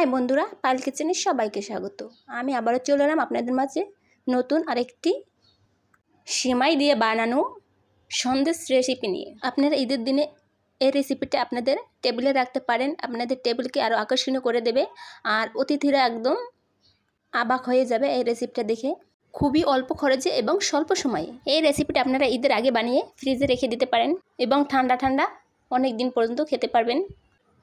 High বন্ধুরা pile কিচেনে সবাইকে স্বাগত। আমি আবারও চলে এলাম আপনাদের মাঝে নতুন আরেকটি সিমাই দিয়ে বানানো সন্দেশ রেসিপি নিয়ে। আপনারা ঈদের দিনে এই রেসিপিটা আপনাদের টেবিলে রাখতে পারেন, আপনাদের টেবিলকে আরও আকর্ষণীয় করে দেবে, আর অতিথিরা একদম অবাক হয়ে যাবে এই রেসিপিটা দেখে। খুবই অল্প খরচে এবং স্বল্প সময়ে। এই রেসিপিটা আপনারা ঈদের আগে বানিয়ে ফ্রিজে রেখে দিতে পারেন এবং ঠান্ডা ঠান্ডা অনেক দিন পর্যন্ত খেতে পারবেন।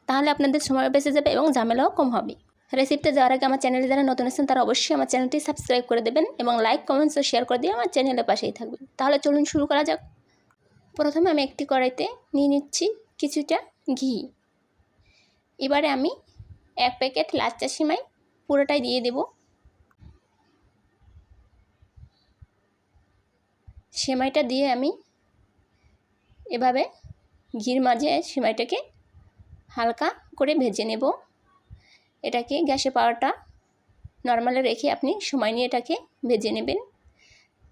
তাহলে আপনাদের সময় বেঁচে যাবে এবং ঝামেলাও কম হবে। রেসিপিতে যাওয়ার আগে আমার চ্যানেলে যারা নতুন আছেন, তারা অবশ্যই আমার চ্যানেলটি সাবস্ক্রাইব করে দেবেন এবং লাইক, কমেন্টস ও শেয়ার করে দিয়ে আমার চ্যানেলের পাশেই থাকবেন। তাহলে চলুন শুরু করা যাক। প্রথমে আমি একটি কড়াইতে নিয়ে নিচ্ছি কিছুটা ঘি। এবারে আমি এক প্যাকেট লাচ্চা সিমাই পুরোটাই দিয়ে দেব। সেমাইটা দিয়ে আমি এভাবে ঘির মাঝে সেমাইটাকে হালকা করে ভেজে নেব। এটাকে গ্যাসে পাওয়াটা নর্মালে রেখে আপনি সময় নিয়ে এটাকে ভেজে নেবেন।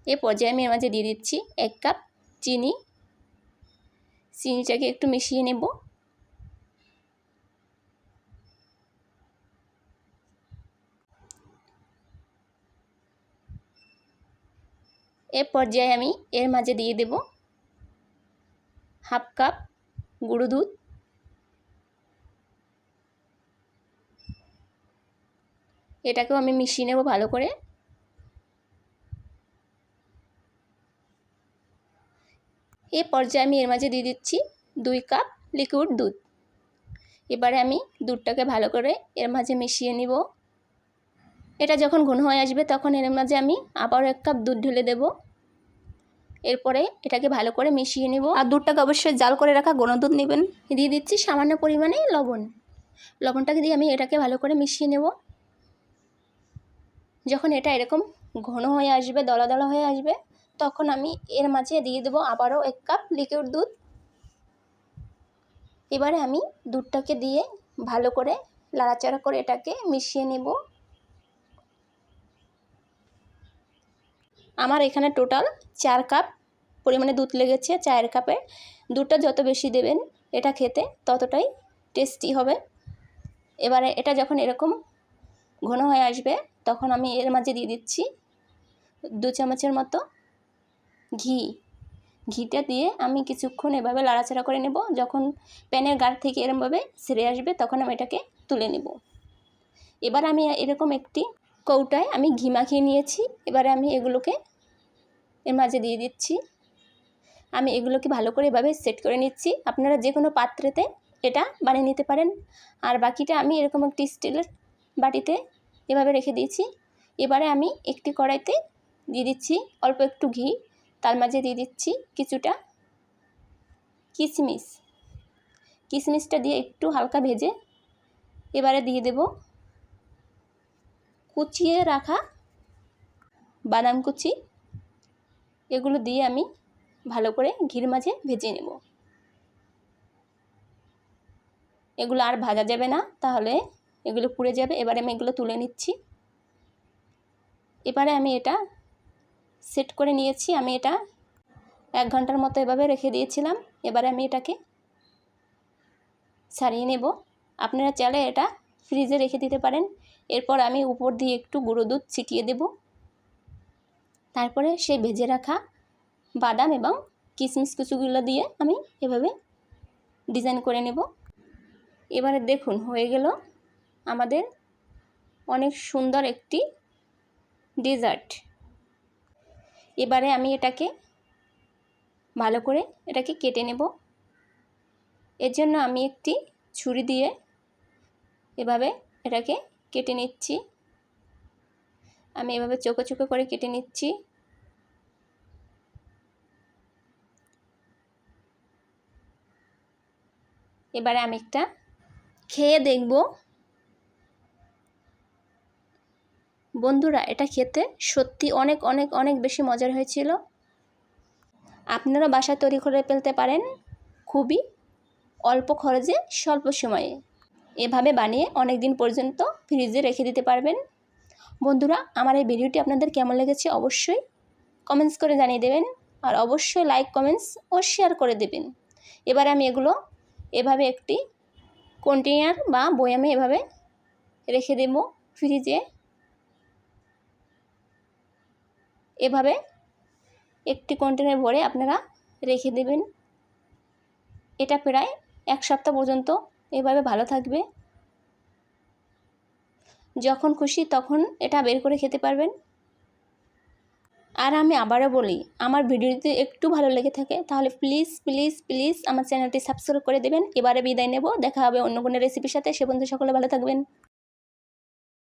এ পর্যায়ে আমি এর মাঝে দিয়ে দিচ্ছি এক কাপ চিনি। চিনিটাকে একটু মিশিয়ে নেব। এ পর্যায়ে আমি এর মাঝে দিয়ে দেব হাফ কাপ গুঁড়ো দুধ। এটাকেও আমি মিশিয়ে নেব ভালো করে। এ পর্যায়ে আমি এর মাঝে দিয়ে দিচ্ছি দুই কাপ লিকুইড দুধ। এবারে আমি দুধটাকে ভালো করে এর মাঝে মিশিয়ে নিব। এটা যখন ঘন হয়ে আসবে তখন এর মাঝে আমি আবার এক কাপ দুধ ঢেলে দেব। এরপরে এটাকে ভালো করে মিশিয়ে নিব। আর দুধটাকে অবশ্যই জাল করে রাখা ঘন দুধ নেবেন। দিয়ে দিচ্ছি সামান্য পরিমাণে লবণ। লবণটাকে দিয়ে আমি এটাকে ভালো করে মিশিয়ে নেব। যখন এটা এরকম ঘন হয়ে আসবে দলা দলা হয়ে আসবে, তখন আমি এর মাঝে দিয়ে দেবো আবারও এক কাপ লিকুইড দুধ। এবারে আমি দুধটাকে দিয়ে ভালো করে লাড়াচাড়া করে এটাকে মিশিয়ে নেব। আমার এখানে টোটাল চার কাপ পরিমাণে দুধ লেগেছে, চায়ের কাপে। দুধটা যত বেশি দেবেন এটা খেতে ততটাই টেস্টি হবে। এবারে এটা যখন এরকম ঘন হয়ে আসবে তখন আমি এর মাঝে দিয়ে দিচ্ছি দু চামচের মতো ঘি। ঘিটা দিয়ে আমি কিছুক্ষণ এভাবে লাড়াচাড়া করে নেব। যখন প্যানের গাঢ় থেকে এরমভাবে সেরে আসবে তখন আমি এটাকে তুলে নেব। এবার আমি এরকম একটি কৌটায় আমি ঘি মাখিয়ে নিয়েছি। এবারে আমি এগুলোকে এর মাঝে দিয়ে দিচ্ছি। আমি এগুলোকে ভালো করে এভাবে সেট করে নিচ্ছি। আপনারা যে কোনো পাত্রেতে এটা বানিয়ে নিতে পারেন। আর বাকিটা আমি এরকম একটি স্টিলের বাটিতে এভাবে রেখে দিয়েছি। এবারে আমি একটি কড়াইতে দিয়ে দিচ্ছি অল্প একটু ঘি। তার মাঝে দিয়ে দিচ্ছি কিছুটা কিশমিশ। কিশমিশটা দিয়ে একটু হালকা ভেজে এবারে দিয়ে দেব কুচিয়ে রাখা বাদাম কুচি। এগুলো দিয়ে আমি ভালো করে ঘির মাঝে ভেজে নেব। এগুলো আর ভাজা যাবে না, তাহলে এগুলো পুড়ে যাবে। এবারে আমি এগুলো তুলে নিচ্ছি। এবারে আমি এটা সেট করে নিয়েছি। আমি এটা এক ঘণ্টার মতো এভাবে রেখে দিয়েছিলাম। এবারে আমি এটাকে ছাড়িয়ে নেব। আপনারা চাইলে এটা ফ্রিজে রেখে দিতে পারেন। এরপর আমি উপর দিয়ে একটু গুঁড়ো দুধ ছিটিয়ে দেব। তারপরে সেই ভেজে রাখা বাদাম এবং কিশমিশ কুচুগুলো দিয়ে আমি এভাবে ডিজাইন করে নেব। এবারে দেখুন, হয়ে গেল। আমাদের অনেক সুন্দর একটি ডেজার্ট এবারে আমি এটাকে ভালো করে এটাকে কেটে নেব। এর জন্য আমি একটি ছুরি দিয়ে এভাবে এটাকে কেটে নিচ্ছি। আমি এভাবে চোখো চোখো করে কেটে নিচ্ছি। এবারে আমি একটা খেয়ে দেখব বন্ধুরা, এটা খেতে সত্যি অনেক অনেক অনেক বেশি মজার হয়েছিল। আপনারা বাসায় তৈরি করে ফেলতে পারেন খুবই অল্প খরচে, স্বল্প সময়ে। এভাবে বানিয়ে অনেক দিন পর্যন্ত ফ্রিজে রেখে দিতে পারবেন। বন্ধুরা, আমার এই ভিডিওটি আপনাদের কেমন লেগেছে অবশ্যই কমেন্টস করে জানিয়ে দেবেন আর অবশ্যই লাইক কমেন্টস ও শেয়ার করে দেবেন। এবার আমি এগুলো এভাবে একটি কন্টেনার বা বয়ামে এভাবে রেখে দেব ফ্রিজে। এভাবে একটি কন্টেনার ভরে আপনারা রেখে দেবেন। এটা প্রায় এক সপ্তাহ পর্যন্ত এভাবে ভালো থাকবে। যখন খুশি তখন এটা বের করে খেতে পারবেন। আর আমি আবারও বলি, আমার ভিডিও যদি একটু ভালো লেগে থাকে তাহলে প্লিজ প্লিজ প্লিজ আমার চ্যানেলটি সাবস্ক্রাইব করে দেবেন। এবারে বিদায় নেব, দেখা হবে অন্য কোনো রেসিপির সাথে। সে বন্ধু সকলে ভালো থাকবেন।